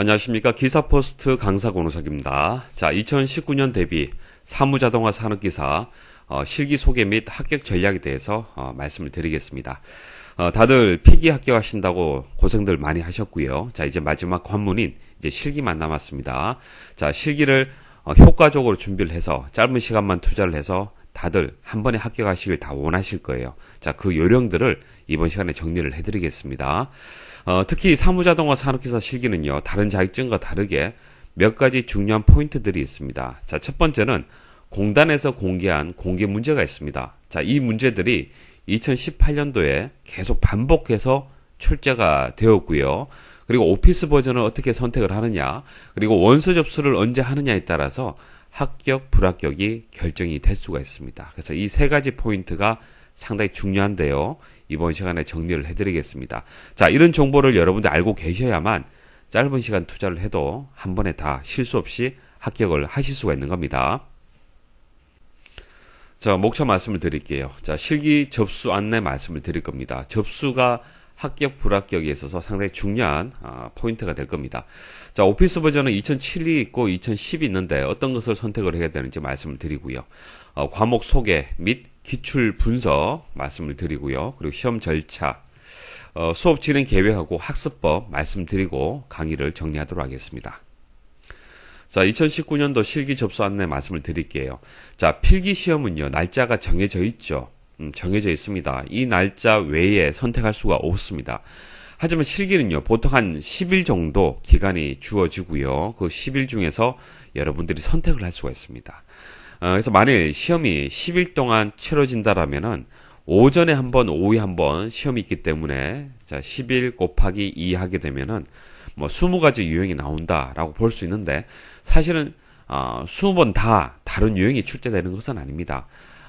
안녕하십니까. 기사포스트 강사 권호석입니다. 자, 2019년 대비 사무자동화 산업기사 어, 실기 소개 및 합격 전략에 대해서 어, 말씀을 드리겠습니다. 어, 다들 필기 합격하신다고 고생들 많이 하셨고요. 자, 이제 마지막 관문인 이제 실기만 남았습니다. 자, 실기를 어, 효과적으로 준비를 해서 짧은 시간만 투자를 해서 다들 한 번에 합격하시길 다 원하실 거예요. 자, 그 요령들을 이번 시간에 정리를 해드리겠습니다. 어, 특히 사무자동화 산업기사 실기는요, 다른 자격증과 다르게 몇 가지 중요한 포인트들이 있습니다. 자, 첫 번째는 공단에서 공개한 공개 문제가 있습니다. 자, 이 문제들이 2018년도에 계속 반복해서 출제가 되었고요. 그리고 오피스 버전을 어떻게 선택을 하느냐, 그리고 원서 접수를 언제 하느냐에 따라서 합격, 불합격이 결정이 될 수가 있습니다. 그래서 이 세 가지 포인트가 상당히 중요한데요. 이번 시간에 정리를 해드리겠습니다. 자, 이런 정보를 여러분들 알고 계셔야만 짧은 시간 투자를 해도 한 번에 다 실수 없이 합격을 하실 수가 있는 겁니다. 자, 목차 말씀을 드릴게요. 자, 실기 접수 안내 말씀을 드릴 겁니다. 접수가 합격 불합격에 있어서 상당히 중요한 아, 포인트가 될 겁니다. 자, 오피스 버전은 2007이 있고 2010이 있는데 어떤 것을 선택을 해야 되는지 말씀을 드리고요. 어, 과목 소개 및 기출 분석 말씀을 드리고요. 그리고 시험 절차, 어, 수업 진행 계획하고 학습법 말씀드리고 강의를 정리하도록 하겠습니다. 자, 2019년도 실기 접수 안내 말씀을 드릴게요. 자, 필기 시험은요, 날짜가 정해져 있죠. 음, 정해져 있습니다. 이 날짜 외에 선택할 수가 없습니다. 하지만 실기는요, 보통 한 10일 정도 기간이 주어지고요. 그 10일 중에서 여러분들이 선택을 할 수가 있습니다. 어, 그래서 만일 시험이 10일 동안 치러진다라면은 오전에 한 번, 오후에 한 번 시험이 있기 때문에 자, 10일 곱하기 2 하게 되면은 뭐 20가지 유형이 나온다라고 볼 수 있는데 사실은 어, 20번 다 다른 유형이 출제되는 것은 아닙니다.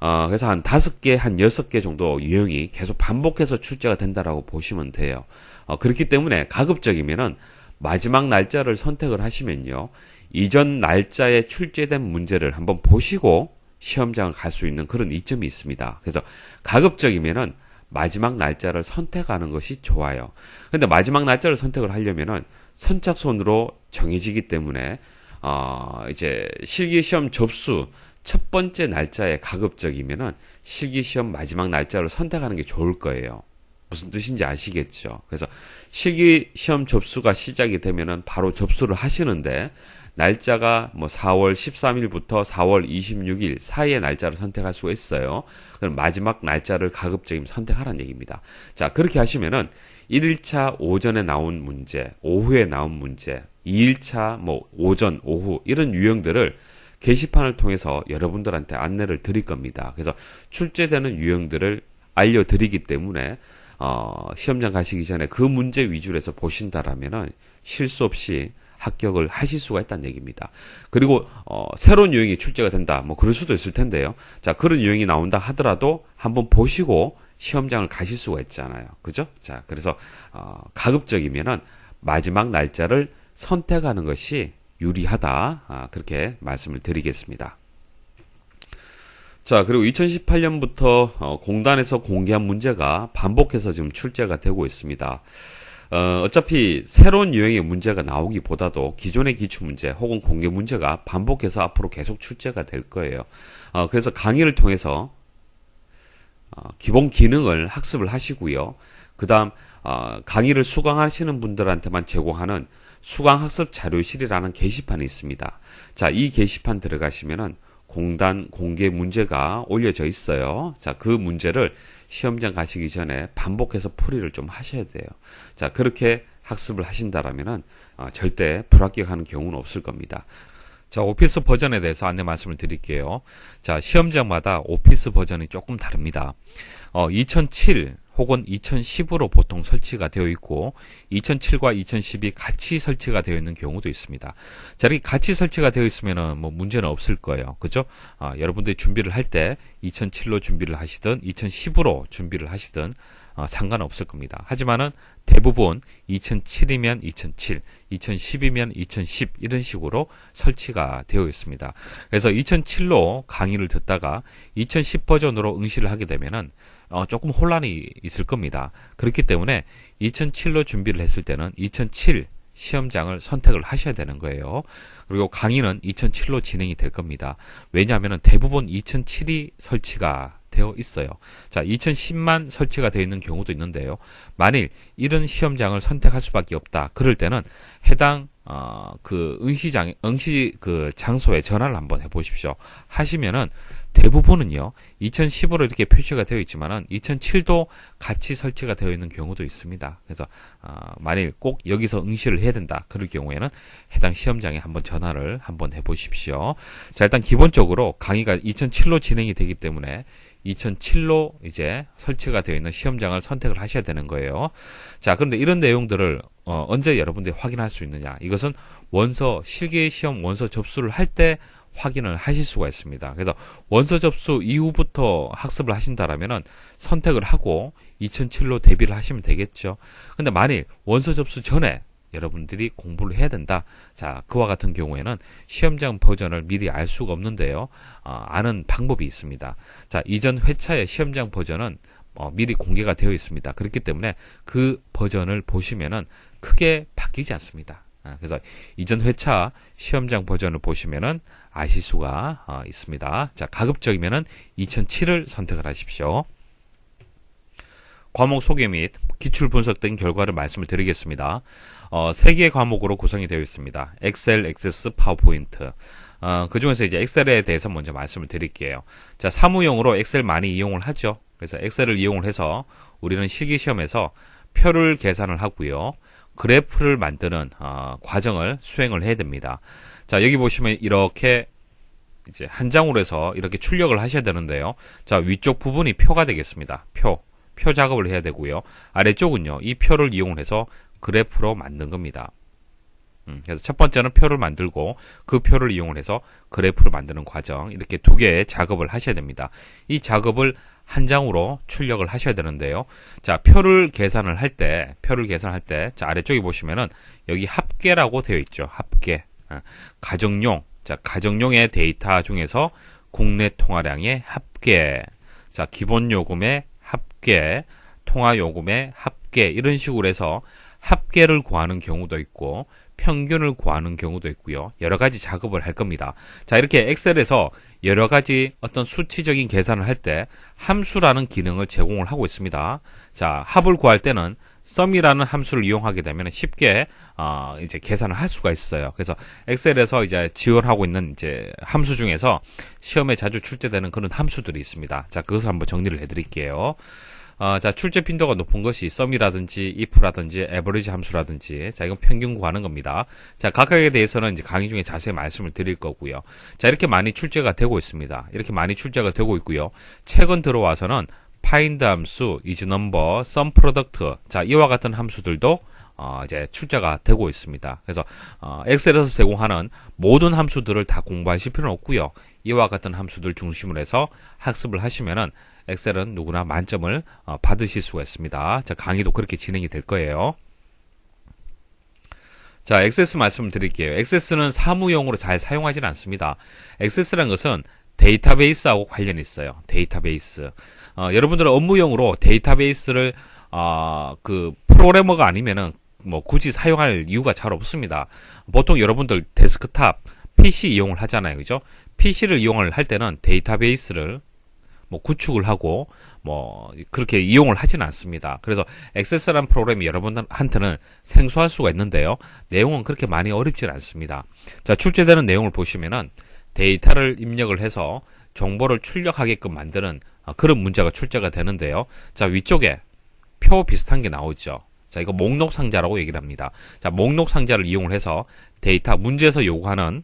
어, 그래서 한 다섯 개, 한 여섯 개 정도 유형이 계속 반복해서 출제가 된다라고 보시면 돼요. 어, 그렇기 때문에 가급적이면은 마지막 날짜를 선택을 하시면요. 이전 날짜에 출제된 문제를 한번 보시고 시험장을 갈 수 있는 그런 이점이 있습니다. 그래서 가급적이면은 마지막 날짜를 선택하는 것이 좋아요. 근데 마지막 날짜를 선택을 하려면은 선착순으로 정해지기 때문에 어 이제 실기 시험 접수 첫 번째 날짜에 가급적이면은 실기 시험 마지막 날짜를 선택하는 게 좋을 거예요. 무슨 뜻인지 아시겠죠? 그래서 실기 시험 접수가 시작이 되면은 바로 접수를 하시는데 날짜가 뭐 4월 13일부터 4월 26일 사이의 날짜를 선택할 수가 있어요. 그럼 마지막 날짜를 가급적이면 선택하라는 얘기입니다. 자, 그렇게 하시면은 1일차 오전에 나온 문제, 오후에 나온 문제, 2일차 뭐 오전, 오후 이런 유형들을 게시판을 통해서 여러분들한테 안내를 드릴 겁니다. 그래서 출제되는 유형들을 알려드리기 때문에 어, 시험장 가시기 전에 그 문제 위주로 해서 보신다라면은 실수 없이 합격을 하실 수가 있다는 얘기입니다. 그리고 어, 새로운 유형이 출제가 된다. 뭐 그럴 수도 있을 텐데요. 자 그런 유형이 나온다 하더라도 한번 보시고 시험장을 가실 수가 있잖아요. 그죠? 자 그래서 어, 가급적이면은 마지막 날짜를 선택하는 것이 유리하다. 아, 그렇게 말씀을 드리겠습니다. 자, 그리고 2018년부터 어, 공단에서 공개한 문제가 반복해서 지금 출제가 되고 있습니다. 어, 어차피 새로운 유형의 문제가 나오기보다도 기존의 기출 문제 혹은 공개 문제가 반복해서 앞으로 계속 출제가 될 거예요. 어, 그래서 강의를 통해서 어, 기본 기능을 학습을 하시고요. 그 다음 어, 강의를 수강하시는 분들한테만 제공하는 수강학습 자료실이라는 게시판이 있습니다. 자, 이 게시판 들어가시면은 공단 공개 문제가 올려져 있어요. 자, 그 문제를 시험장 가시기 전에 반복해서 풀이를 좀 하셔야 돼요. 자, 그렇게 학습을 하신다라면은 어, 절대 불합격하는 경우는 없을 겁니다. 자, 오피스 버전에 대해서 안내 말씀을 드릴게요. 자, 시험장마다 오피스 버전이 조금 다릅니다. 어, 2007 혹은 2010으로 보통 설치가 되어 있고 2007과 2010이 같이 설치가 되어 있는 경우도 있습니다. 자, 이렇게 같이 설치가 되어 있으면은 뭐 문제는 없을 거예요. 그죠? 아, 여러분들이 준비를 할 때 2007로 준비를 하시든 2010으로 준비를 하시든 어, 상관없을 겁니다. 하지만은 대부분 2007이면 2007, 2010이면 2010 이런 식으로 설치가 되어 있습니다. 그래서 2007로 강의를 듣다가 2010 버전으로 응시를 하게 되면은 어, 조금 혼란이 있을 겁니다. 그렇기 때문에 2007로 준비를 했을 때는 2007 시험장을 선택을 하셔야 되는 거예요. 그리고 강의는 2007로 진행이 될 겁니다. 왜냐하면 대부분 2007이 설치가 되어 있어요. 자, 2010만 설치가 되어 있는 경우도 있는데요. 만일 이런 시험장을 선택할 수밖에 없다. 그럴 때는 해당 어, 그 응시장 응시 그 장소에 전화를 한번 해 보십시오. 하시면은 대부분은요. 2015로 이렇게 표시가 되어 있지만은 2007도 같이 설치가 되어 있는 경우도 있습니다. 그래서 어, 만일 꼭 여기서 응시를 해야 된다. 그럴 경우에는 해당 시험장에 한번 전화를 한번 해 보십시오. 자, 일단 기본적으로 강의가 2007로 진행이 되기 때문에 2007로 이제 설치가 되어 있는 시험장을 선택을 하셔야 되는 거예요. 자, 그런데 이런 내용들을 어, 언제 여러분들이 확인할 수 있느냐? 이것은 원서 실기 시험 원서 접수를 할때 확인을 하실 수가 있습니다. 그래서 원서 접수 이후부터 학습을 하신다라면은 선택을 하고 2007로 대비를 하시면 되겠죠. 근데 만일 원서 접수 전에 여러분들이 공부를 해야 된다. 자, 그와 같은 경우에는 시험장 버전을 미리 알 수가 없는데요. 어, 아는 방법이 있습니다. 자, 이전 회차의 시험장 버전은 어, 미리 공개가 되어 있습니다. 그렇기 때문에 그 버전을 보시면은 크게 바뀌지 않습니다. 아, 그래서 이전 회차 시험장 버전을 보시면은 아실 수가 어, 있습니다. 자, 가급적이면은 2007을 선택을 하십시오. 과목 소개 및 기출 분석된 결과를 말씀을 드리겠습니다. 어, 세 개의 과목으로 구성이 되어 있습니다. 엑셀, 액세스, 파워포인트. 어, 그 중에서 이제 엑셀에 대해서 먼저 말씀을 드릴게요. 자, 사무용으로 엑셀 많이 이용을 하죠. 그래서 엑셀을 이용을 해서 우리는 실기시험에서 표를 계산을 하고요. 그래프를 만드는 어, 과정을 수행을 해야 됩니다. 자, 여기 보시면 이렇게 이제 한 장으로 해서 이렇게 출력을 하셔야 되는데요. 자, 위쪽 부분이 표가 되겠습니다. 표. 표 작업을 해야 되고요. 아래쪽은요. 이 표를 이용을 해서 그래프로 만든 겁니다. 음, 그래서 첫 번째는 표를 만들고 그 표를 이용을 해서 그래프를 만드는 과정 이렇게 두 개의 작업을 하셔야 됩니다. 이 작업을 한 장으로 출력을 하셔야 되는데요. 자, 표를 계산을 할 때, 표를 계산할 때, 자, 아래쪽에 보시면은 여기 합계라고 되어 있죠. 합계. 아, 가정용. 자, 가정용의 데이터 중에서 국내 통화량의 합계. 자, 기본 요금의 합계, 통화 요금의 합계 이런 식으로 해서 합계를 구하는 경우도 있고 평균을 구하는 경우도 있고요. 여러 가지 작업을 할 겁니다. 자, 이렇게 엑셀에서 여러 가지 어떤 수치적인 계산을 할 때 함수라는 기능을 제공을 하고 있습니다. 자, 합을 구할 때는 썸이라는 함수를 이용하게 되면 쉽게 어, 이제 계산을 할 수가 있어요. 그래서 엑셀에서 이제 지원하고 있는 이제 함수 중에서 시험에 자주 출제되는 그런 함수들이 있습니다. 자, 그것을 한번 정리를 해드릴게요. 어, 자, 출제 빈도가 높은 것이 썸이라든지 if라든지 에버리지 함수라든지 자, 이건 평균 구하는 겁니다. 자, 각각에 대해서는 이제 강의 중에 자세히 말씀을 드릴 거고요. 자, 이렇게 많이 출제가 되고 있습니다. 이렇게 많이 출제가 되고 있고요. 최근 들어와서는 find 함수, is number, sum product. 자, 이와 같은 함수들도 어, 이제 출제가 되고 있습니다. 그래서 어, 엑셀에서 제공하는 모든 함수들을 다 공부하실 필요는 없고요. 이와 같은 함수들 중심으로 해서 학습을 하시면은 엑셀은 누구나 만점을 어, 받으실 수가 있습니다. 자, 강의도 그렇게 진행이 될 거예요. 자, 액세스 말씀을 드릴게요. 액세스는 사무용으로 잘 사용하지는 않습니다. 액세스란 것은 데이터베이스하고 관련이 있어요. 데이터베이스. 어, 여러분들은 업무용으로 데이터베이스를 어, 그 프로그래머가 아니면은 뭐 굳이 사용할 이유가 잘 없습니다. 보통 여러분들 데스크탑 PC 이용을 하잖아요. 그죠? PC를 이용을 할 때는 데이터베이스를 뭐 구축을 하고 뭐 그렇게 이용을 하지는 않습니다. 그래서 액세스라는 프로그램이 여러분한테는 생소할 수가 있는데요. 내용은 그렇게 많이 어렵지 않습니다. 자, 출제되는 내용을 보시면은 데이터를 입력을 해서 정보를 출력하게끔 만드는 아, 그런 문제가 출제가 되는데요. 자, 위쪽에 표 비슷한 게 나오죠. 자, 이거 목록 상자라고 얘기를 합니다. 자, 목록 상자를 이용을 해서 데이터 문제에서 요구하는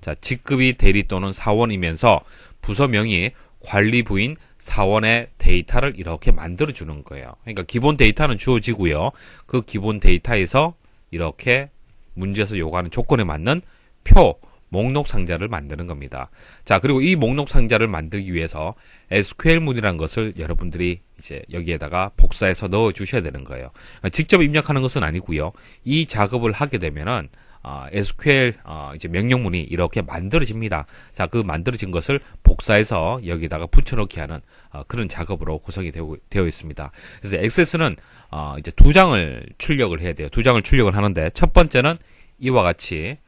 자, 직급이 대리 또는 사원이면서 부서명이 관리 부인 사원의 데이터를 이렇게 만들어 주는 거예요. 그러니까 기본 데이터는 주어지고요. 그 기본 데이터에서 이렇게 문제에서 요구하는 조건에 맞는 표, 목록 상자를 만드는 겁니다. 자, 그리고 이 목록 상자를 만들기 위해서 SQL문이라는 것을 여러분들이 이제 여기에다가 복사해서 넣어 주셔야 되는 거예요. 직접 입력하는 것은 아니고요. 이 작업을 하게 되면은 어, SQL 어, 이제 명령문이 이렇게 만들어집니다. 자, 그 만들어진 것을 복사해서 여기다가 붙여넣기 하는 어, 그런 작업으로 구성이 되고, 되어 있습니다. 그래서 액세스는 어, 이제 두 장을 출력을 해야 돼요. 두 장을 출력을 하는데 첫 번째는 이와 같이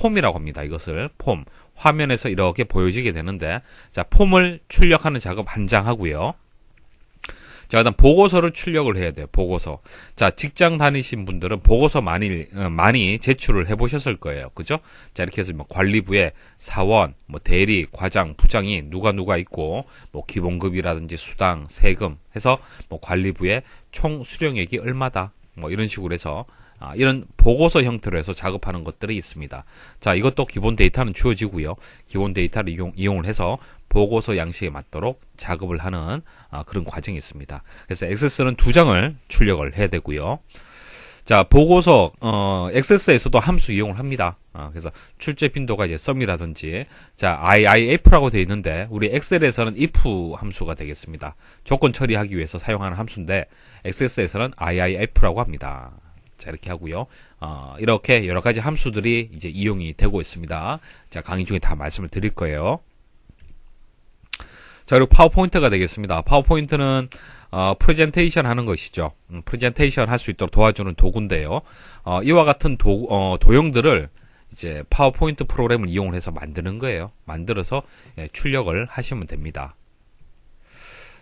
폼이라고 합니다. 이것을 폼 화면에서 이렇게 보여지게 되는데 자 폼을 출력하는 작업 한 장 하고요. 자, 그다음 보고서를 출력을 해야 돼요. 보고서. 자, 직장 다니신 분들은 보고서 많이 어, 많이 제출을 해 보셨을 거예요. 그죠? 자, 이렇게 해서 뭐 관리부에 사원, 뭐 대리, 과장, 부장이 누가 누가 있고 뭐 기본급이라든지 수당, 세금 해서 뭐 관리부에 총 수령액이 얼마다. 뭐 이런 식으로 해서 아, 이런 보고서 형태로 해서 작업하는 것들이 있습니다. 자, 이것도 기본 데이터는 주어지고요. 기본 데이터를 이용, 이용을 해서 보고서 양식에 맞도록 작업을 하는 아, 그런 과정이 있습니다. 그래서 액세스는 두 장을 출력을 해야 되고요. 자, 보고서 어, 액세스에서도 함수 이용을 합니다. 어, 그래서 출제 빈도가 이제 썸이라든지 자, IIF라고 되어 있는데 우리 엑셀에서는 if 함수가 되겠습니다. 조건 처리하기 위해서 사용하는 함수인데 액세스에서는 IIF라고 합니다. 자, 이렇게 하고요. 어, 이렇게 여러 가지 함수들이 이제 이용이 되고 있습니다. 자, 강의 중에 다 말씀을 드릴 거예요. 자, 그리고 파워포인트가 되겠습니다. 파워포인트는 어, 프레젠테이션 하는 것이죠. 음, 프레젠테이션 할 수 있도록 도와주는 도구인데요. 어, 이와 같은 도, 어, 도형들을 이제 파워포인트 프로그램을 이용을 해서 만드는 거예요. 만들어서 예, 출력을 하시면 됩니다.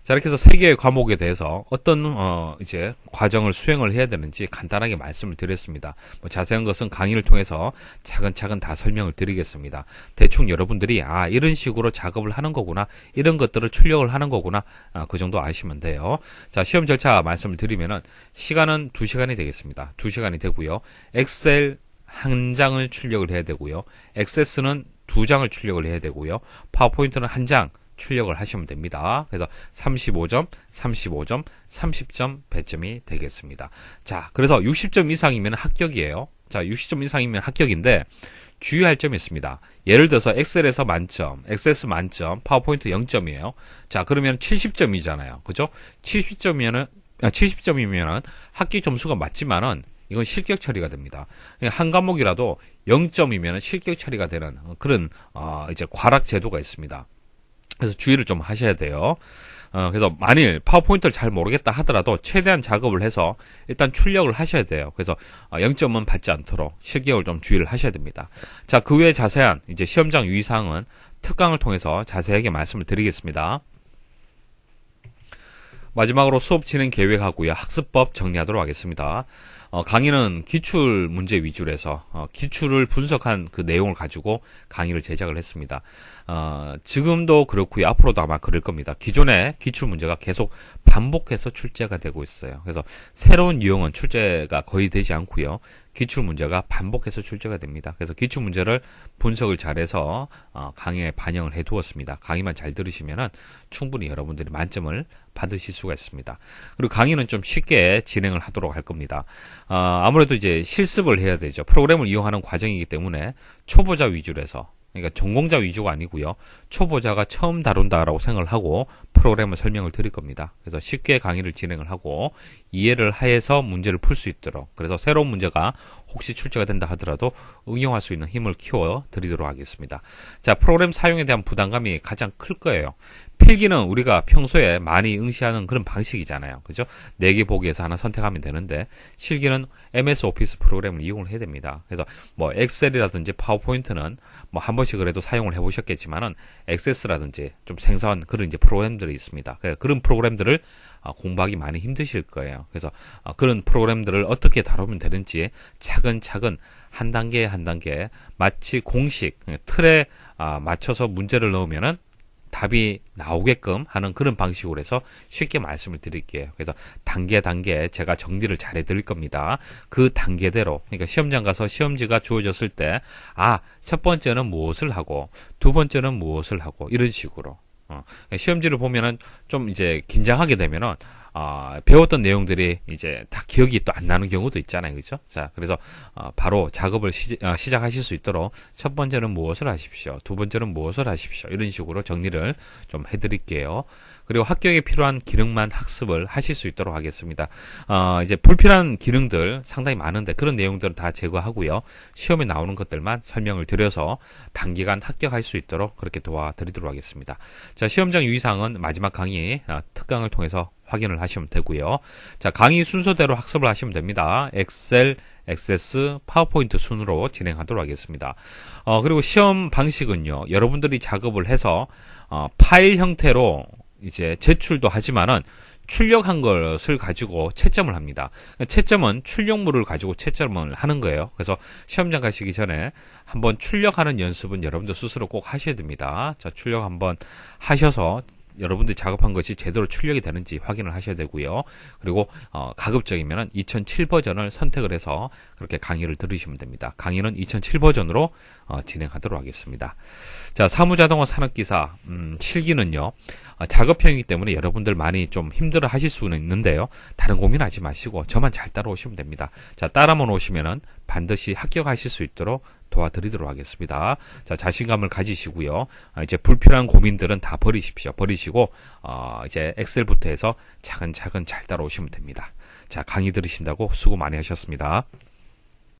자, 이렇게 해서 세 개의 과목에 대해서 어떤 어 이제 과정을 수행을 해야 되는지 간단하게 말씀을 드렸습니다. 뭐 자세한 것은 강의를 통해서 차근차근 다 설명을 드리겠습니다. 대충 여러분들이 아 이런 식으로 작업을 하는 거구나, 이런 것들을 출력을 하는 거구나, 아, 그 정도 아시면 돼요. 자, 시험 절차 말씀을 드리면은 시간은 2 시간이 되겠습니다. 2 시간이 되고요. 엑셀 한 장을 출력을 해야 되고요. 액세스는 두 장을 출력을 해야 되고요. 파워포인트는 한 장. 출력을 하시면 됩니다. 그래서 35점, 35점, 30점 배점이 되겠습니다. 자, 그래서 60점 이상이면 합격이에요. 자, 60점 이상이면 합격인데 주의할 점이 있습니다. 예를 들어서 엑셀에서 만점, 엑세스 만점, 파워포인트 0점이에요. 자, 그러면 70점이잖아요. 그죠? 70점이면은 70점이면은 아, 합격 점수가 맞지만은 이건 실격 처리가 됩니다. 한 과목이라도 0점이면 실격 처리가 되는 그런 어 이제 과락 제도가 있습니다. 그래서 주의를 좀 하셔야 돼요. 어, 그래서 만일 파워포인트를 잘 모르겠다 하더라도 최대한 작업을 해서 일단 출력을 하셔야 돼요. 그래서 어, 0점은 받지 않도록 실기을 좀 주의를 하셔야 됩니다. 자, 그 외에 자세한 이제 시험장 유의사항은 특강을 통해서 자세하게 말씀을 드리겠습니다. 마지막으로 수업 진행 계획하고요. 학습법 정리하도록 하겠습니다. 어, 강의는 기출 문제 위주로 해서 어, 기출을 분석한 그 내용을 가지고 강의를 제작을 했습니다. 어, 지금도 그렇고요. 앞으로도 아마 그럴 겁니다. 기존의 기출 문제가 계속 반복해서 출제가 되고 있어요. 그래서 새로운 유형은 출제가 거의 되지 않고요. 기출 문제가 반복해서 출제가 됩니다. 그래서 기출 문제를 분석을 잘해서 어, 강의에 반영을 해 두었습니다. 강의만 잘 들으시면은 충분히 여러분들이 만점을 받으실 수가 있습니다. 그리고 강의는 좀 쉽게 진행을 하도록 할 겁니다. 어, 아무래도 이제 실습을 해야 되죠. 프로그램을 이용하는 과정이기 때문에 초보자 위주로 해서 그러니까 전공자 위주가 아니고요. 초보자가 처음 다룬다라고 생각을 하고 프로그램을 설명을 드릴 겁니다. 그래서 쉽게 강의를 진행을 하고 이해를 하여서 문제를 풀 수 있도록 그래서 새로운 문제가 혹시 출제가 된다 하더라도 응용할 수 있는 힘을 키워 드리도록 하겠습니다. 자, 프로그램 사용에 대한 부담감이 가장 클 거예요. 필기는 우리가 평소에 많이 응시하는 그런 방식이잖아요. 그죠? 네 개 보기에서 하나 선택하면 되는데 실기는 MS 오피스 프로그램을 이용을 해야 됩니다. 그래서 뭐 엑셀이라든지 파워포인트는 뭐 한 번씩 그래도 사용을 해 보셨겠지만은 액세스라든지 좀 생소한 그런 이제 프로그램들이 있습니다. 그런 프로그램들을 어, 공부하기 많이 힘드실 거예요. 그래서 어, 그런 프로그램들을 어떻게 다루면 되는지 차근차근 한 단계 한 단계 마치 공식 틀에 아, 맞춰서 문제를 넣으면은 답이 나오게끔 하는 그런 방식으로 해서 쉽게 말씀을 드릴게요. 그래서 단계 단계 제가 정리를 잘 해드릴 겁니다. 그 단계대로 그러니까 시험장 가서 시험지가 주어졌을 때 아 첫 번째는 무엇을 하고 두 번째는 무엇을 하고 이런 식으로 어, 시험지를 보면은 좀 이제 긴장하게 되면은 아, 배웠던 내용들이 이제 다 기억이 또 안 나는 경우도 있잖아요. 그죠? 자, 그래서 어, 바로 작업을 시, 작하실수 있도록 첫 번째는 무엇을 하십시오. 두 번째는 무엇을 하십시오. 이런 식으로 정리를 좀 해드릴게요. 그리고 합격에 필요한 기능만 학습을 하실 수 있도록 하겠습니다. 어, 이제 불필요한 기능들 상당히 많은데 그런 내용들은 다 제거하고요. 시험에 나오는 것들만 설명을 드려서 단기간 합격할 수 있도록 그렇게 도와드리도록 하겠습니다. 자, 시험장 유의사항은 마지막 강의 아, 특강을 통해서 확인을 하시면 되고요. 자, 강의 순서대로 학습을 하시면 됩니다. 엑셀, 액세스, 파워포인트 순으로 진행하도록 하겠습니다. 어, 그리고 시험 방식은요. 여러분들이 작업을 해서 어, 파일 형태로 이제 제출도 하지만은 출력한 것을 가지고 채점을 합니다. 채점은 출력물을 가지고 채점을 하는 거예요. 그래서 시험장 가시기 전에 한번 출력하는 연습은 여러분들 스스로 꼭 하셔야 됩니다. 자, 출력 한번 하셔서 여러분들이 작업한 것이 제대로 출력이 되는지 확인을 하셔야 되고요. 그리고 어, 가급적이면 2007 버전을 선택을 해서 그렇게 강의를 들으시면 됩니다. 강의는 2007 버전으로 어, 진행하도록 하겠습니다. 자, 사무자동화 산업기사 음, 실기는요. 어, 작업형이기 때문에 여러분들 많이 좀 힘들어 하실 수는 있는데요. 다른 고민하지 마시고 저만 잘 따라오시면 됩니다. 자, 따라만 오시면은 반드시 합격하실 수 있도록 도와드리도록 하겠습니다. 자, 자신감을 가지시고요. 아, 이제 불필요한 고민들은 다 버리십시오. 버리시고, 어, 이제 엑셀부터 해서 차근차근 잘 따라오시면 됩니다. 자, 강의 들으신다고 수고 많이 하셨습니다.